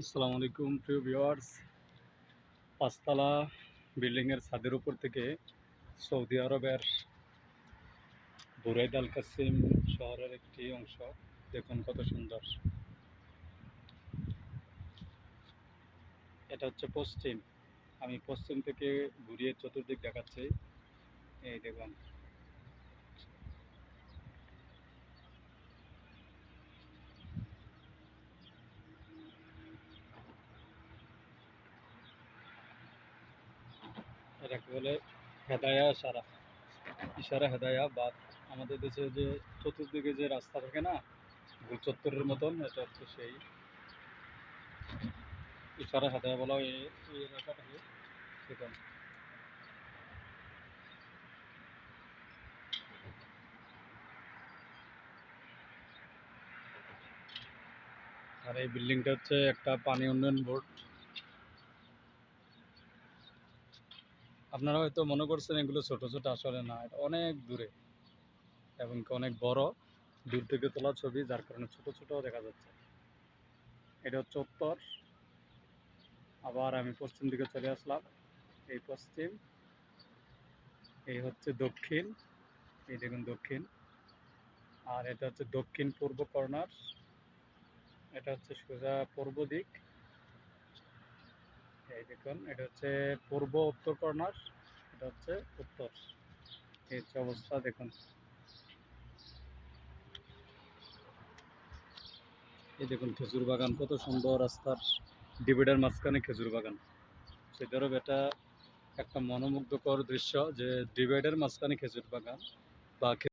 আসসালামু আলাইকুম, প্রিয় ভিউয়ার্স। পাঁচতলা বিল্ডিংয়ের ছাদের উপর থেকে সৌদি আরবের বুরাইদ আল কাসিম শহরের একটি অংশ। দেখুন কত সুন্দর। এটা হচ্ছে পশ্চিম। আমি পশ্চিম থেকে ঘুরিয়ে চতুর্দিক দেখাচ্ছি। এই দেখুন। এটাকে বলে হেদায়া সারা ইশারা, হেদায়া, বাদ। আমাদের দেশে যে চতুর্দিকে যে রাস্তা থাকে না গোল চত্বরের মতন, এটা হচ্ছে সেই। ইশারা, হেদায়া বলা এই এলাকাটাকে। আর এই বিল্ডিংটা হচ্ছে একটা পানি উন্নয়ন বোর্ড। আপনারা হয়তো মনে করছেন এগুলো ছোট ছোট আসলে না, এটা অনেক দূরে। এবং অনেক বড়, দূর থেকে তোলা ছবি, যার কারণে ছোট ছোট দেখা যাচ্ছে। এটা হচ্ছে উত্তর। আবার আমি পশ্চিম দিকে চলে আসলাম। এই পশ্চিম। এই হচ্ছে দক্ষিণ। এই দেখুন দক্ষিণ। আর এটা হচ্ছে দক্ষিণ পূর্ব কর্নার। এটা হচ্ছে সোজা পূর্ব দিক। এই দেখুন, এটা হচ্ছে পূর্ব উত্তর কর্নার, এটা হচ্ছে উত্তর। এই হচ্ছে অবস্থা, দেখুন। এই দেখুন, খেজুর বাগান, কত সুন্দর রাস্তার ডিভিডার মাঝখানে খেজুর বাগান। সেটারও এটা একটা মনোমুগ্ধকর দৃশ্য যে ডিভাইডের মাঝখানে খেজুর বাগান বা